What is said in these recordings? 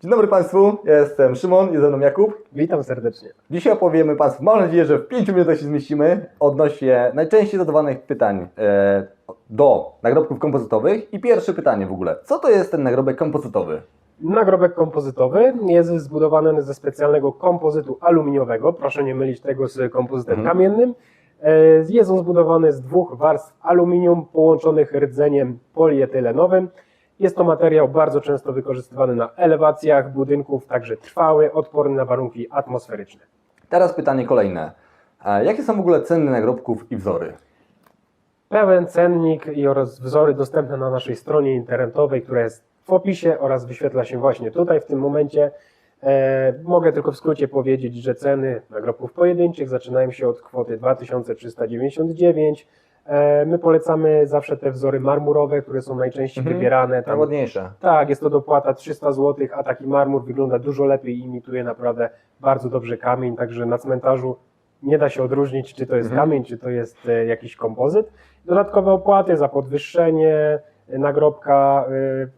Dzień dobry Państwu, ja jestem Szymon, jest ze mną Jakub. Witam serdecznie. Dzisiaj opowiemy Państwu, mam nadzieję, że w 5 minutach się zmieścimy, odnośnie najczęściej zadawanych pytań e, do nagrobków kompozytowych. I pierwsze pytanie w ogóle, co to jest ten nagrobek kompozytowy? Nagrobek kompozytowy jest zbudowany ze specjalnego kompozytu aluminiowego. Proszę nie mylić tego z kompozytem Mhm. kamiennym. E, Jest on zbudowany z dwóch warstw aluminium połączonych rdzeniem polietylenowym. Jest to materiał bardzo często wykorzystywany na elewacjach budynków, także trwały, odporny na warunki atmosferyczne. Teraz pytanie kolejne. E, jakie są w ogóle ceny nagrobków i wzory? Pełen cennik oraz wzory dostępne na naszej stronie internetowej, która jest w opisie oraz wyświetla się właśnie tutaj w tym momencie. E, mogę tylko w skrócie powiedzieć, że ceny nagrobków pojedynczych zaczynają się od kwoty 2399. E, my polecamy zawsze te wzory marmurowe, które są najczęściej Mhm. wybierane. Tam, Najładniejsze. tak, jest to dopłata 300 zł, a taki marmur wygląda dużo lepiej i imituje naprawdę bardzo dobrze kamień, także na cmentarzu nie da się odróżnić, czy to jest Mhm. kamień, czy to jest e, jakiś kompozyt. Dodatkowe opłaty za podwyższenie e, nagrobka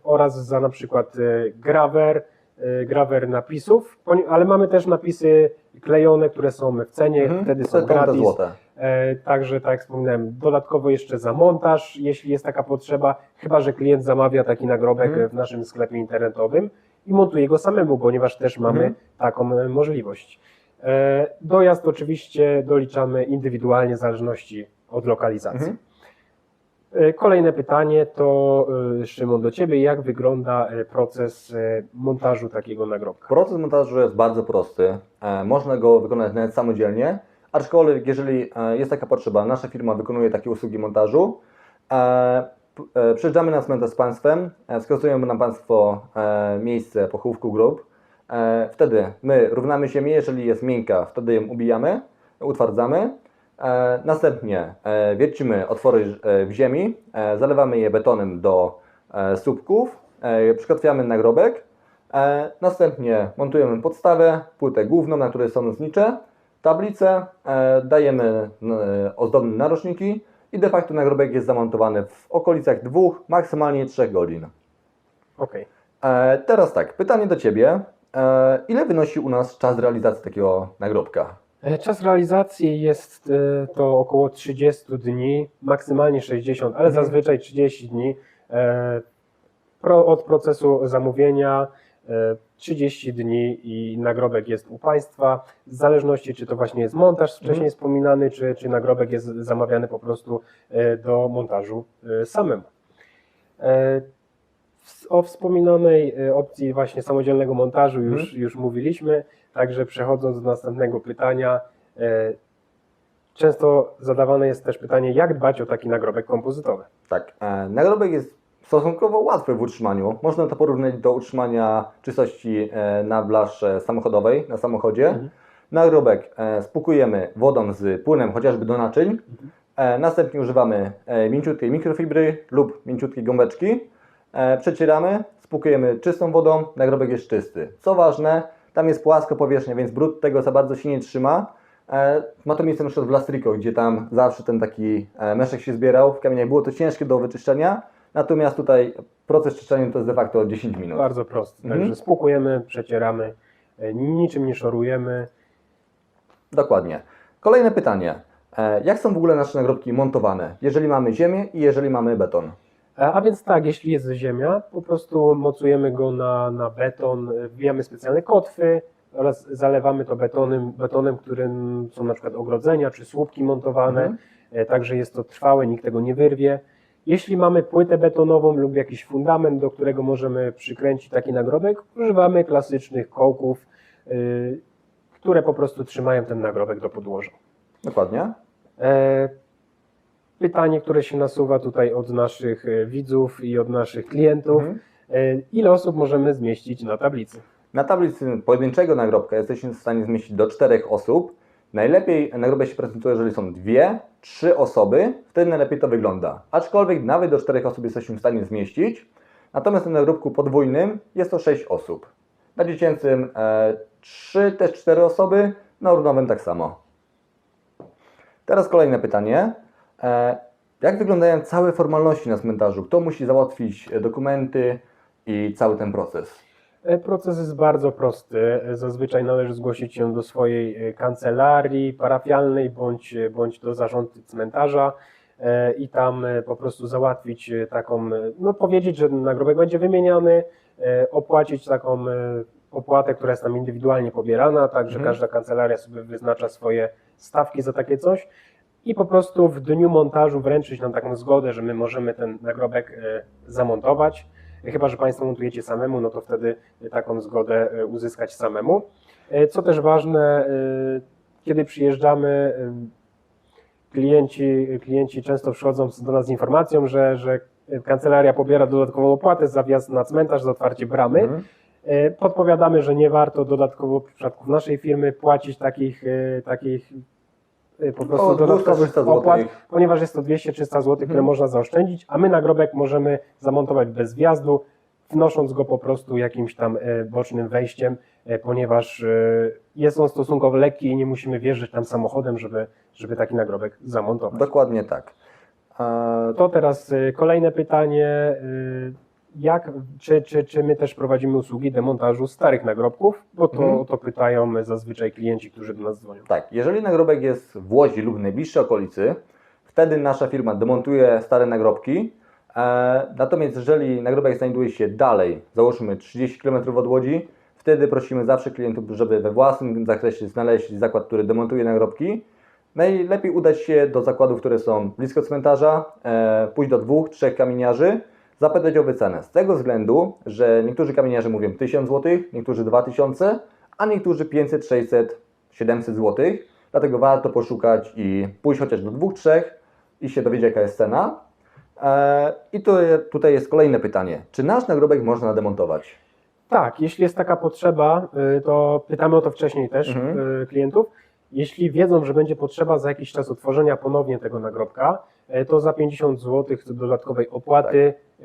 oraz za na przykład grawer, grawer napisów, ale mamy też napisy klejone, które są w cenie, Mhm. wtedy są gratis. E, Także, tak jak wspominałem, dodatkowo jeszcze za montaż, jeśli jest taka potrzeba, chyba że klient zamawia taki nagrobek Mhm. e, w naszym sklepie internetowym i montuje go samemu, ponieważ też mamy Mhm. taką e, możliwość. E, Dojazd oczywiście doliczamy indywidualnie w zależności od lokalizacji. Mhm. E, Kolejne pytanie to e, Szymon do Ciebie. Jak wygląda e, proces montażu takiego nagrobka? Proces montażu jest bardzo prosty. Można go wykonać nawet samodzielnie, aczkolwiek jeżeli jest taka potrzeba, nasza firma wykonuje takie usługi montażu. Przyjeżdżamy na cmentarz z Państwem, wskazujemy nam Państwo miejsce pochówku grób. Wtedy my równamy ziemię, jeżeli jest miękka, wtedy ją ubijamy, utwardzamy. E, następnie e, wiercimy otwory e, w ziemi, zalewamy je betonem do słupków, przykotwiamy nagrobek, następnie montujemy podstawę, płytę główną, na której są znicze, tablicę, dajemy ozdobne narożniki i de facto nagrobek jest zamontowany w okolicach dwóch, maksymalnie trzech godzin. E, teraz tak, pytanie do Ciebie. Ile wynosi u nas czas realizacji takiego nagrobka? E, Czas realizacji jest e, to około 30 dni, maksymalnie 60, ale Mhm. zazwyczaj 30 dni. E, od procesu zamówienia e, 30 dni i nagrobek jest u Państwa. W zależności, czy to właśnie jest montaż wcześniej Mhm. wspominany, czy, czy nagrobek jest zamawiany po prostu do montażu samemu. O wspominanej e, opcji właśnie samodzielnego montażu już, Mhm. już mówiliśmy, także przechodząc do następnego pytania, e, często zadawane jest też pytanie, jak dbać o taki nagrobek kompozytowy. Tak, e, nagrobek jest stosunkowo łatwy w utrzymaniu. Można to porównać do utrzymania czystości e, na blasze samochodowej, na samochodzie. Mhm. Nagrobek e, spłukujemy wodą z płynem, chociażby do naczyń. E, następnie używamy mięciutkiej mikrofibry lub mięciutkiej gąbeczki. E, przecieramy, spłukujemy czystą wodą, nagrobek jest czysty. Co ważne, tam jest płaska powierzchnia, więc brud tego za bardzo się nie trzyma. E, ma to miejsce na przykład w Lastriko, gdzie tam zawsze ten taki e, meszek się zbierał w kamieniach. Było to ciężkie do wyczyszczenia, natomiast tutaj proces czyszczenia to jest de facto 10 minut. Bardzo prosty, Mhm. także spłukujemy, przecieramy, e, niczym nie szorujemy. Dokładnie. Kolejne pytanie. E, jak są w ogóle nasze nagrobki montowane, jeżeli mamy ziemię i jeżeli mamy beton? E, A więc tak, jeśli jest ziemia, po prostu mocujemy go na, na beton, wbijamy specjalne kotwy oraz zalewamy to betonem, betonem, którym są na przykład ogrodzenia czy słupki montowane, Mhm. e, także jest to trwałe, nikt tego nie wyrwie. Jeśli mamy płytę betonową lub jakiś fundament, do którego możemy przykręcić taki nagrobek, używamy klasycznych kołków, y, które po prostu trzymają ten nagrobek do podłoża. Dokładnie. E, Pytanie, które się nasuwa tutaj od naszych e, widzów i od naszych klientów. Mhm. E, Ile osób możemy zmieścić na tablicy? Na tablicy pojedynczego nagrobka jesteśmy w stanie zmieścić do czterech osób. Najlepiej nagrobek się prezentuje, jeżeli są dwie, trzy osoby, wtedy najlepiej to wygląda. Aczkolwiek nawet do czterech osób jesteśmy w stanie zmieścić. Natomiast na nagrobku podwójnym jest to sześć osób. Na dziecięcym e, trzy, też cztery osoby, na urnowym tak samo. Teraz kolejne pytanie. E, jak wyglądają całe formalności na cmentarzu? Kto musi załatwić e, dokumenty i cały ten proces? E, Proces jest bardzo prosty. Zazwyczaj należy zgłosić się do swojej kancelarii parafialnej bądź, bądź do zarządu cmentarza i tam po prostu załatwić taką, no powiedzieć, że nagrobek będzie wymieniany, opłacić taką opłatę, która jest tam indywidualnie pobierana, tak że Mhm. każda kancelaria sobie wyznacza swoje stawki za takie coś i po prostu w dniu montażu wręczyć nam taką zgodę, że my możemy ten nagrobek e, zamontować. Chyba, że Państwo montujecie samemu, no to wtedy taką zgodę e, uzyskać samemu. E, Co też ważne, kiedy przyjeżdżamy, klienci, klienci często przychodzą do nas z informacją, że, że kancelaria pobiera dodatkową opłatę za wjazd na cmentarz, za otwarcie bramy. Mhm. Podpowiadamy, że nie warto dodatkowo w przypadku naszej firmy płacić takich, takich po prostu O, dodatkowych 200-300 opłat, ponieważ jest to 200-300 zł, które Mhm. można zaoszczędzić, a my nagrobek możemy zamontować bez wjazdu, wnosząc go po prostu jakimś tam e, bocznym wejściem, e, ponieważ e, jest on stosunkowo lekki i nie musimy wjeżdżać tam samochodem, żeby, żeby taki nagrobek zamontować. Dokładnie tak. E, To teraz y, kolejne pytanie. Jak, czy, czy, czy my też prowadzimy usługi demontażu starych nagrobków? Bo to, Mhm. to pytają zazwyczaj klienci, którzy do nas dzwonią. Tak, jeżeli nagrobek jest w Łodzi lub w najbliższej okolicy, wtedy nasza firma demontuje stare nagrobki. E, natomiast jeżeli nagrobek znajduje się dalej, załóżmy 30 km od Łodzi, wtedy prosimy zawsze klientów, żeby we własnym zakresie znaleźć zakład, który demontuje nagrobki. Najlepiej udać się do zakładów, które są blisko cmentarza, e, pójść do dwóch, trzech kamieniarzy, zapytać o wycenę. Z tego względu, że niektórzy kamieniarze mówią 1000 zł, niektórzy 2000, a niektórzy 500, 600, 700 zł. Dlatego warto poszukać i pójść chociaż do dwóch, trzech i się dowiedzieć, jaka jest cena. E, I to, tutaj jest kolejne pytanie. Czy nasz nagrobek można demontować? Tak, jeśli jest taka potrzeba, y, to pytamy o to wcześniej też Mhm. y, klientów. Jeśli wiedzą, że będzie potrzeba za jakiś czas utworzenia ponownie tego nagrobka, y, to za 50 zł dodatkowej opłaty y,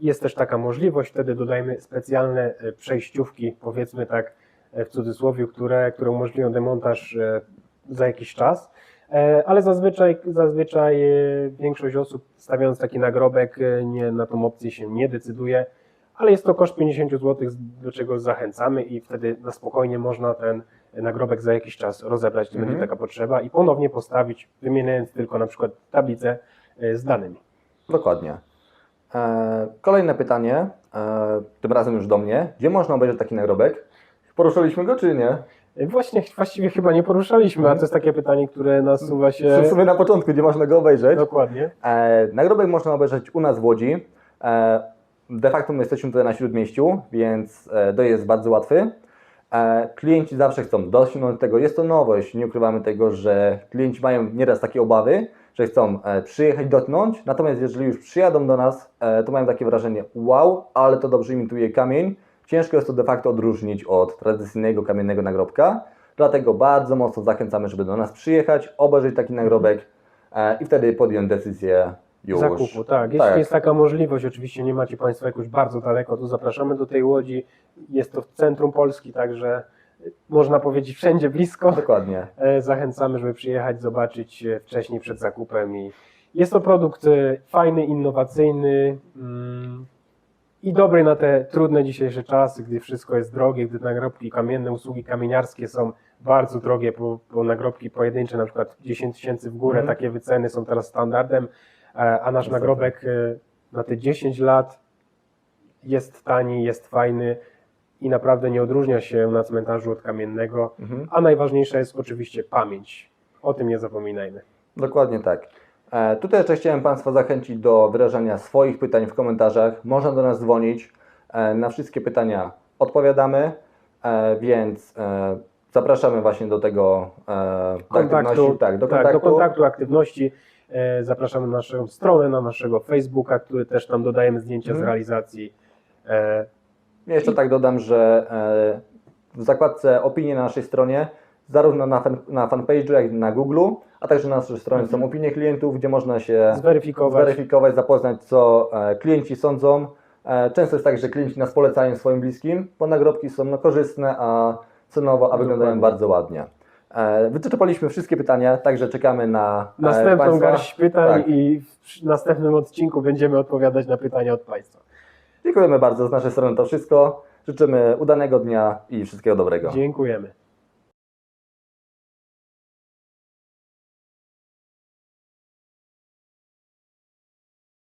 jest też taka możliwość. Wtedy dodajmy specjalne y, przejściówki, powiedzmy tak w cudzysłowie, które, które umożliwią demontaż za jakiś czas. E, Ale zazwyczaj, zazwyczaj e, większość osób stawiając taki nagrobek e, nie, na tą opcję się nie decyduje, ale jest to koszt 50 zł, do czego zachęcamy i wtedy na spokojnie można ten nagrobek za jakiś czas rozebrać, gdy Mhm. będzie taka potrzeba i ponownie postawić, wymieniając tylko na przykład tablicę e, z danymi. Dokładnie. E, kolejne pytanie, e, tym razem już do mnie. Gdzie można obejrzeć taki nagrobek? Poruszaliśmy go czy nie? Właśnie właściwie chyba nie poruszaliśmy, a to jest takie pytanie, które nasuwa się W sumie na początku, gdzie można go obejrzeć? dokładnie. Nagrobek można obejrzeć u nas w Łodzi. De facto my jesteśmy tutaj na Śródmieściu, więc to jest bardzo łatwy. E, klienci zawsze chcą dosięgnąć tego. Jest to nowość, nie ukrywamy tego, że klienci mają nieraz takie obawy, że chcą e, przyjechać, dotknąć, natomiast jeżeli już przyjadą do nas, e, to mają takie wrażenie, wow, ale to dobrze imituje kamień. Ciężko jest to de facto odróżnić od tradycyjnego kamiennego nagrobka, dlatego bardzo mocno zachęcamy, żeby do nas przyjechać, obejrzeć taki nagrobek e, i wtedy podjąć decyzję już. Zakupu, tak. Jeśli jest taka możliwość, oczywiście nie macie Państwo jakoś bardzo daleko, to zapraszamy do tej łodzi. Jest to w centrum Polski, także można powiedzieć wszędzie blisko. Dokładnie. E, Zachęcamy, żeby przyjechać, zobaczyć wcześniej przed zakupem. I jest to produkt e, fajny, innowacyjny mm, i dobry na te trudne dzisiejsze czasy, gdy wszystko jest drogie, gdy nagrobki kamienne, usługi kamieniarskie są bardzo drogie, bo, bo nagrobki pojedyncze, na przykład 10 tysięcy w górę, Mhm. takie wyceny są teraz standardem, a nasz nagrobek e, na te 10 lat jest tani, jest fajny i naprawdę nie odróżnia się na cmentarzu od kamiennego. Mhm. A najważniejsza jest oczywiście pamięć. O tym nie zapominajmy. Dokładnie tak. E, Tutaj jeszcze chciałem Państwa zachęcić do wyrażania swoich pytań w komentarzach. Można do nas dzwonić. E, Na wszystkie pytania odpowiadamy, e, więc e, zapraszamy właśnie do tego e, do aktywności. Tak, do kontaktu. do kontaktu, aktywności. E, Zapraszamy na naszą stronę, na naszego Facebooka, który też tam dodajemy zdjęcia z Mhm. realizacji. E, Jeszcze tak dodam, że e, w zakładce opinie na naszej stronie, zarówno na, fan, na fanpage'u, jak i na Google, a także na naszej stronie są opinie klientów, gdzie można się Zweryfikować. zweryfikować, zapoznać, co klienci sądzą. Często jest tak, że klienci nas polecają swoim bliskim, bo nagrobki są no, korzystne, a cenowo, a wyglądają bardzo ładnie. E, Wyczerpaliśmy wszystkie pytania, także czekamy na e, Następną Państwa. garść pytań Tak. i w następnym odcinku będziemy odpowiadać na pytania od Państwa. Dziękujemy bardzo z naszej strony to wszystko. Życzymy udanego dnia i wszystkiego dobrego. Dziękujemy.